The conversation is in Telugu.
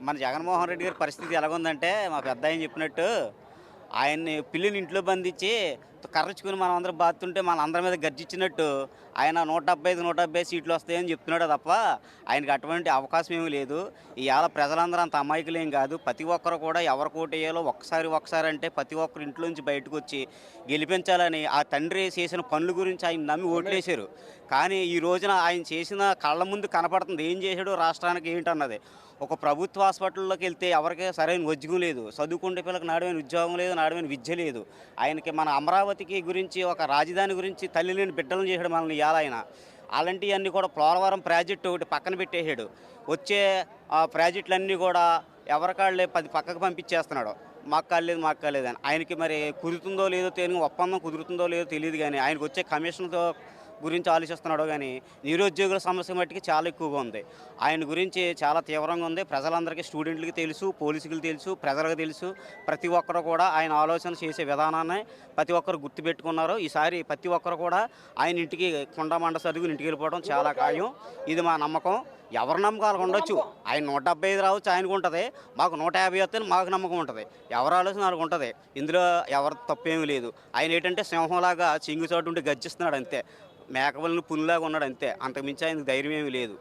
మన జగన్మోహన్ రెడ్డి గారి పరిస్థితి ఎలాగుందంటే మా పెద్ద ఆయన చెప్పినట్టు ఆయన్ని పిల్లిని ఇంట్లో బంధించి కర్రచుకుని మనం అందరం బాతుంటే మన అందరి మీద గర్జించినట్టు ఆయన నూట డెబ్బై ఐదు నూట డెబ్బై సీట్లు వస్తాయని చెప్తున్నాడు తప్ప ఆయనకి అటువంటి అవకాశం ఏమీ లేదు. ఇవాళ ప్రజలందరూ అంత అమాయకులు ఏం కాదు. ప్రతి ఒక్కరు కూడా ఎవరు కోటేయాలో ఒక్కసారి ఒక్కసారి అంటే ప్రతి ఒక్కరు ఇంట్లోంచి బయటకు వచ్చి గెలిపించాలని ఆ తండ్రి చేసిన పనుల గురించి ఆయన నమ్మి ఓట్లేశారు. కానీ ఈ రోజున ఆయన చేసిన కళ్ళ ముందు కనపడుతుంది. ఏం చేశాడు రాష్ట్రానికి ఏంటన్నది. ఒక ప్రభుత్వ హాస్పిటల్లోకి వెళ్తే ఎవరికి సరైన ఉద్యోగం లేదు. చదువుకుంటే పిల్లలకు నాడమైన ఉద్యోగం లేదు నాడమైన విద్య లేదు. ఆయనకి మన అమరావతి అమరావతికి గురించి ఒక రాజధాని గురించి తల్లి లేని బిడ్డలను చేశాడు మనల్ని ఇవాళ అలాంటివన్నీ కూడా పోలవరం ప్రాజెక్టు ఒకటి పక్కన పెట్టేశాడు. వచ్చే ఆ ప్రాజెక్టులన్నీ కూడా ఎవరికాళ్ళే పది పక్కకు పంపించేస్తున్నాడు. మాకు కాలేదు మాకు కాలేదు అని. ఆయనకి మరి కుదురుతుందో లేదో తెలియని ఒప్పందం కుదురుతుందో లేదో తెలియదు కానీ ఆయనకు వచ్చే కమిషన్తో గురించి ఆలోచిస్తున్నాడు కానీ నిరుద్యోగుల సమస్య మట్టికి చాలా ఎక్కువగా ఉంది. ఆయన గురించి చాలా తీవ్రంగా ఉంది. ప్రజలందరికీ స్టూడెంట్లకి తెలుసు పోలీసులకు తెలుసు ప్రజలకు తెలుసు. ప్రతి ఒక్కరు కూడా ఆయన ఆలోచన చేసే విధానాన్ని ప్రతి ఒక్కరు గుర్తుపెట్టుకున్నారు. ఈసారి ప్రతి ఒక్కరు కూడా ఆయన ఇంటికి కొండమండ చదువుకుని ఇంటికి వెళ్ళిపోవడం చాలా ఖాయం. ఇది మా నమ్మకం. ఎవరి నమ్మకాలు ఉండొచ్చు. ఆయన నూట డెబ్బై ఐదు రావచ్చు ఆయనకు ఉంటుంది. మాకు నూట యాభై వస్తే మాకు నమ్మకం ఉంటుంది. ఎవరి ఆలోచన వాళ్ళకు ఉంటుంది. ఇందులో ఎవరి తప్పేమీ లేదు. ఆయన ఏంటంటే సింహంలాగా చింగు చోటు ఉండి గర్జిస్తున్నాడు అంతే. మేకవలను పులిలాగా ఉన్నాడు అంతే. అంతకుమించి ఆయనకు ధైర్యం ఏమీ లేదు.